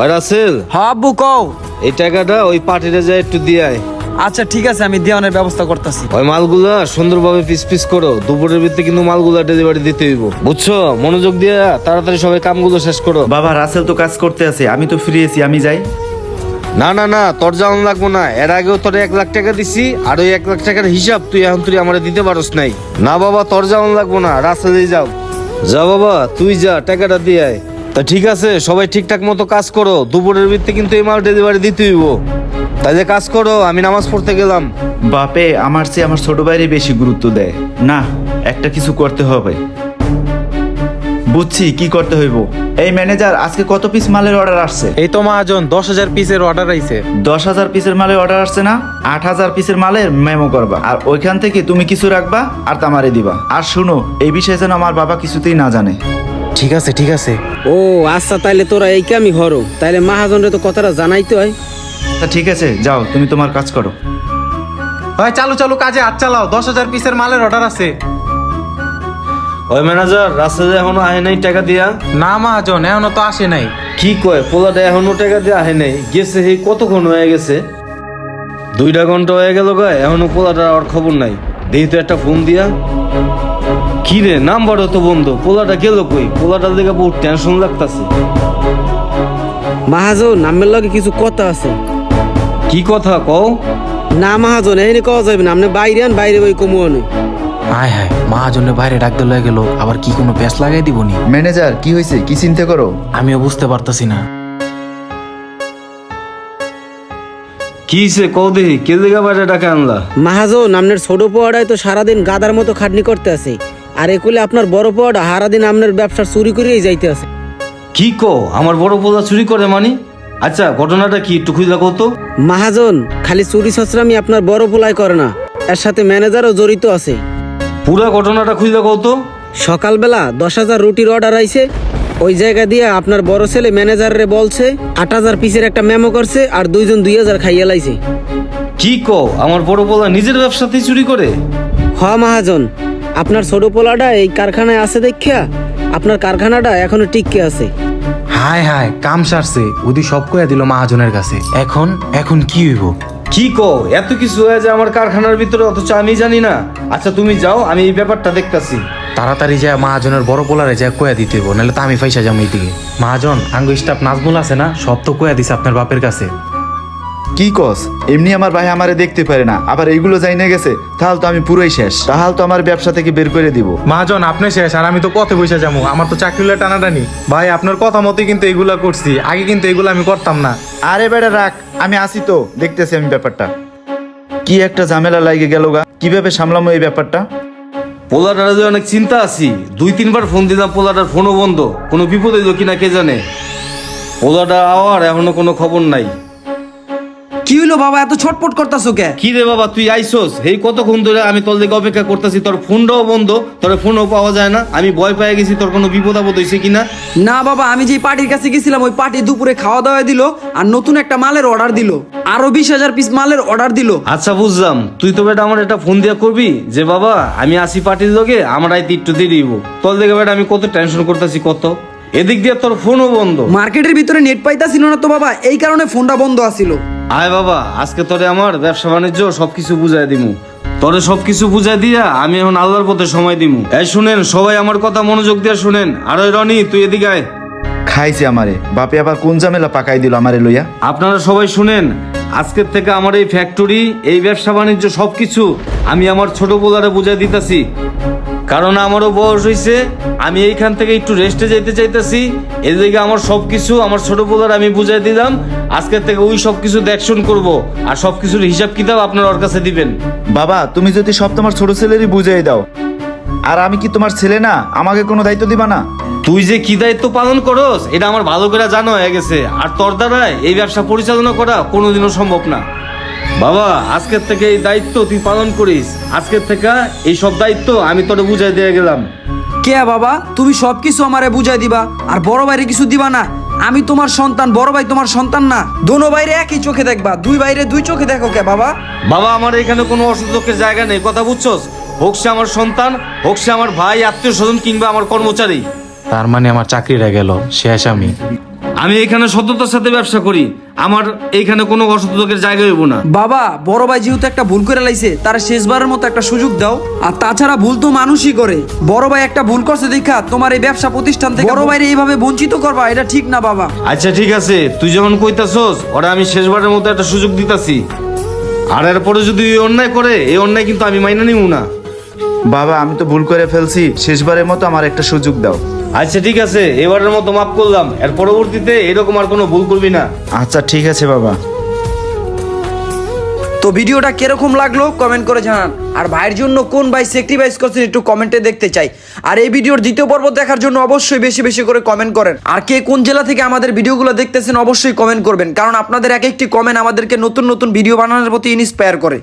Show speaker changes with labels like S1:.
S1: ওই রাসেল?
S2: হ আব্বু কও।
S1: এই টাকাটা ওই পার্টিতে যায় একটু দিয়ে আয়
S2: আচ্ছা ঠিক আছে আমি দেওয়ানের ব্যবস্থা করতেছি।
S1: ওই মালগুলা সুন্দরভাবে পিস পিস করো। দুপুরের ভিতরে কিন্তু মালগুলা ডেলিভারি দিতে হইব। বুঝছ? মনোযোগ দিয়ে তাড়াতাড়ি সবাই কামগুলো শেষ করো।
S3: বাবা রাসেল তো কাজ করতে আছে। আমি তো ফ্রি আছি আমি যাই।
S1: না না না তোর যাওয়ান লাগবো না। এর আগেও তোর এক লাখ টাকা দিছি আর ওই এক লাখ টাকার হিসাব তুই এখন তুই আমার দিতে পারস নাই। না বাবা তোর যাওয়ান লাগবো না। রাস্তাতেই যাও। যা বাবা তুই যা টাকাটা দিয়ে আয় তা ঠিক আছে সবাই ঠিকঠাক মতো কাজ করো। দুপুরের ভিত্তি কিন্তু এই মাল ডেলিভারি দিতে হইব। তাহলে কাজ করো আমি নামাজ পড়তে গেলাম।
S3: বাপে আমার চেয়ে আমার ছোট ভাইরে বেশি গুরুত্ব দেয়। না একটা কিছু করতে হবে। বুঝছি কি করতে হইব? এই ম্যানেজার আজকে কত পিস মালের অর্ডার আসছে?
S4: এই তো মহাজন দশ হাজার পিসের অর্ডার আইছে।
S3: দশ হাজার পিসের মালের অর্ডার আসছে না? আট হাজার পিসের মালের মেমো করবা। আর ওইখান থেকে তুমি কিছু রাখবা আর তামারে দিবা। আর শুনো এই বিষয়ে যেন আমার বাবা কিছুতেই না জানে।
S4: ঠিক আছে ঠিক আছে।
S5: ও আচ্ছা তাইলে তোরা এই কামই হরো। তাইলে মাহাজনরে তো কথাটা জানাইতে হয়।
S3: তা ঠিক আছে যাও তুমি তোমার কাজ করো।
S4: ভাই চালু চালু কাজে হাত চালাও দশ হাজার পিসের মালের অর্ডার আছে।
S1: ওই ম্যানেজার রাস্তাতে এখনও আহে নাই টাকা দিয়া?
S4: না মহাজন এখনও তো আসে নাই।
S1: কি কয় পোলাটা এখনও টাকা দিয়ে আহে নাই? গেছে সেই কতক্ষণ হয়ে গেছে? দুইটা ঘণ্টা হয়ে গেল গায়ে এখনও পোলাটার আর খবর নাই। দেখি তো একটা ফোন দিয়া। কি রে নাম্বারও তো বন্ধ পোলাটা গেল কই? পোলাটার দিকে বহুত টেনশন লাগতাছে।
S5: মাহাজন নামের লগে কিছু কথা আছে।
S1: কি কথা কও?
S5: না মাহাজন কওয়া যাবে না আপনি বাইরে আন বাইরে ওই কমু আনে
S4: হায় হায় মহাজনের বাইরে ডাক দিলে গেল আবার কি কোনো প্যাস লাগাই দিবনি
S3: ম্যানেজার কি হয়েছে কি চিন্তা করো?
S4: আমিও বুঝতে পারতাছি না।
S1: কি সে কও দেখি কে দিকে বাইরে ডাকে আনলা?
S5: মাহাজন আপনার ছোট পোয়াটায় তো সারাদিন গাদার মতো খাটনি করতে আছে। আর একুলে আপনার বড় পোয়াটা সারাদিন আপনার ব্যবসা চুরি করেই যাইতে আছে।
S1: কি কো? আমার বড় পোলা চুরি করে মানি? আচ্ছা ঘটনাটা কি একটু খুঁজলা কত
S5: মাহাজন খালি চুরি সচরামি আপনার বড় পোলাই করে না। এর সাথে ম্যানেজারও জড়িত আছে।
S1: পুরা ঘটনাটা খুঁজলা কত
S5: সকালবেলা দশ হাজার রুটির অর্ডার আইছে। ওই জায়গা দিয়ে আপনার বড় ছেলে ম্যানেজারে বলছে আট হাজার পিসের একটা মেমো করছে আর দুইজন দুই হাজার খাইয়া লাইছে।
S1: কি কো? আমার বড় পোলা নিজের ব্যবসাতেই চুরি করে?
S5: হ মহাজন আপনার ছোট পোলাটা এই কারখানায় আছে দেখিয়া আপনার কারখানাটা এখনও টিককে আছে।
S4: হায় হায় কাম সারছে। উদি সব কয়া দিল মহাজনের কাছে। এখন এখন কি হইব?
S1: কি কো এত কিছু হয়ে যায় আমার কারখানার ভিতরে অথচ আমি জানি না। আচ্ছা তুমি যাও আমি এই ব্যাপারটা দেখতাছি।
S4: তাড়াতাড়ি যায় মহাজনের বড় পোলারে যায় কয়া দিতে হইব নাহলে তো আমি পয়সা যাব এইদিকে। মহাজন আঙ্গ স্টাফ নাজমুল আছে না? সব তো কয়া দিছে আপনার বাপের কাছে।
S3: কি কস? এমনি আমার ভাই আমারে দেখতে পারে না আবার এইগুলো যাই না গেছে তাহলে তো আমি পুরোই শেষ। তাহলে তো আমার ব্যবসা থেকে বের করে দিব।
S4: মহাজন আপনি শেষ আর আমি তো কত পয়সা যাব। আমার তো চাকরিলা টানাটানি। ভাই আপনার কথা মতোই কিন্তু এগুলা করছি। আগে কিন্তু এগুলো আমি করতাম না।
S3: আরে বেড়া রাখ আমি আসি তো। দেখতেছি আমি ব্যাপারটা। কি একটা ঝামেলা লাগে গেল গা। কীভাবে সামলামো এই ব্যাপারটা?
S1: পোলাটার যে অনেক চিন্তা আছি। দুই তিনবার ফোন দিলাম পোলাটার ফোনও বন্ধ। কোনো বিপদ হইল কিনা কে জানে? পোলাটা আওয়ার এখনও কোনো খবর নাই।
S2: কি হইল বাবা এত ছটপট করতাছো কে?
S1: কি রে বাবা তুই আইসোস? এই কতক্ষণ ধরে আমি তোর দিকে অপেক্ষা করতেছি তোর ফোনটাও বন্ধ তোর ফোনও পাওয়া যায় না আমি ভয় পেয়ে গেছি তোর কোনো বিপদ আপদ হয়েছে কিনা?
S2: না বাবা আমি যে পার্টির কাছে গেছিলাম ওই পার্টি দুপুরে খাওয়া দাওয়া দিল আর নতুন একটা মালের অর্ডার দিল। আরও বিশ হাজার পিস মালের অর্ডার দিল।
S1: আচ্ছা বুঝলাম। তুই তো বেটা আমার একটা ফোন দিয়া করবি যে বাবা আমি আসি পার্টির লগে আমার আইতে একটু দেরি হইব। তোর দেখে বেটা আমি কত টেনশন করতেছি কত? এদিক দিয়ে তোর ফোনও বন্ধ।
S2: মার্কেটের ভিতরে নেট পাইতাছিল না তো বাবা এই কারণে ফোনটা বন্ধ আছিল।
S1: আয় বাবা আজকে তোরে আমার ব্যবসা বাণিজ্য সবকিছু বুঝাই দিমু। তোরে সবকিছু বুঝাই দিয়া আমি এখন আল্লাহর পথে সময় দিমু। এই শুনেন সবাই আমার কথা মনোযোগ দিয়ে শুনেন। আর ওই রনি তুই এদিকে আয়।
S3: খাইছে আমারে। বাপে আবার কোন ঝামেলা পাকাই দিল আমারে লইয়া?
S1: আপনারা সবাই শুনেন আজকের থেকে আমার এই ফ্যাক্টরি এই ব্যবসা বাণিজ্য সবকিছু আমি আমার ছোট বোলারে বুঝাই দিতেছি। কারণ আমারও বয়স হয়েছে আমি এইখান থেকে একটু রেস্টে যেতে চাইতেছি। এদিকে আমার সব কিছু আমার ছোট বোলার আমি বুঝাই দিলাম। আজকের থেকে ওই সবকিছু দেখশন করব আর সব কিছুর হিসাব কিতাব আপনার ওর কাছে দিবেন।
S3: বাবা তুমি যদি সব তোমার ছোট ছেলেরই বুঝাই দাও। আর আমি কি তোমার ছেলে না? আমাকে কোনো দায়িত্ব দিবা না?
S1: তুই যে কি দায়িত্ব পালন করস এটা আমার ভালো করে জানা হয়ে গেছে। আর তোর দ্বারা এই ব্যবসা পরিচালনা করা কোনোদিনও সম্ভব না। বাবা আজকের থেকে এই দায়িত্ব তুই পালন করিস। আজকের থেকে এই সব দায়িত্ব আমি তোরে বুঝাই দিয়ে গেলাম।
S2: কে বাবা? তুমি সবকিছু আমারে বুঝাই দিবা আর বড় ভাইরে কিছু দিবা না। আমি তোমার সন্তান বড় ভাই তোমার সন্তান না। দোনো বাইরে একই চোখে দেখবা দুই বাইরে দুই চোখে দেখো কে বাবা?
S1: বাবা আমার এখানে কোনো অসুযোগের জায়গা নেই কথা বুঝছস? হোক সে আমার সন্তান হোক সে আমার ভাই আত্মীয় স্বজন কিংবা আমার কর্মচারী।
S4: তার মানে আমার চাকরিটা গেল শেষ আমি।
S1: আমি এখানে সততার সাথে ব্যবসা করি। আমার এইখানে কোনো অসৎ জায়গা হইব না।
S2: বাবা বড় ভাই যেহেতু একটা ভুল করে লাইছে তার শেষবারের মতো একটা সুযোগ দাও। আর তাছাড়া ভুল তো মানুষই করে। বড় ভাই একটা ভুল করছে দেখা তোমার এই ব্যবসা প্রতিষ্ঠান থেকে বড় ভাইরে এইভাবে বঞ্চিত করবা এটা ঠিক না বাবা?
S1: আচ্ছা ঠিক আছে। তুই যখন কইতাছস ওরা আমি শেষবারের মতো একটা সুযোগ দিতাছি। আর এরপরে যদি এই অন্যায় করে এই অন্যায় কিন্তু আমি মাইনা নিব না।
S3: বাবা আমি তো ভুল করে ফেলছি। শেষবারের মতো আমার একটা সুযোগ দাও।
S1: আচ্ছা ঠিক আছে এবারের মতো মাফ করলাম। এর পরবর্তীতে এরকম আর কোনো ভুল করবি না।
S3: আচ্ছা ঠিক আছে বাবা।
S2: তো ভিডিওটা কীরকম লাগল কমেন্ট করে জানান। আর ভাইয়ের জন্য কোন ভাই স্যাক্রিফাইস করছেন একটু কমেন্টে দেখতে চাই। আর এই ভিডিওর দ্বিতীয় পর্ব দেখার জন্য অবশ্যই বেশি বেশি করে কমেন্ট করেন। আর কে কোন জেলা থেকে আমাদের ভিডিওগুলো দেখতেছেন অবশ্যই কমেন্ট করবেন। কারণ আপনাদের এক একটি কমেন্ট আমাদেরকে নতুন নতুন ভিডিও বানানোর প্রতি ইন্সপায়ার করে।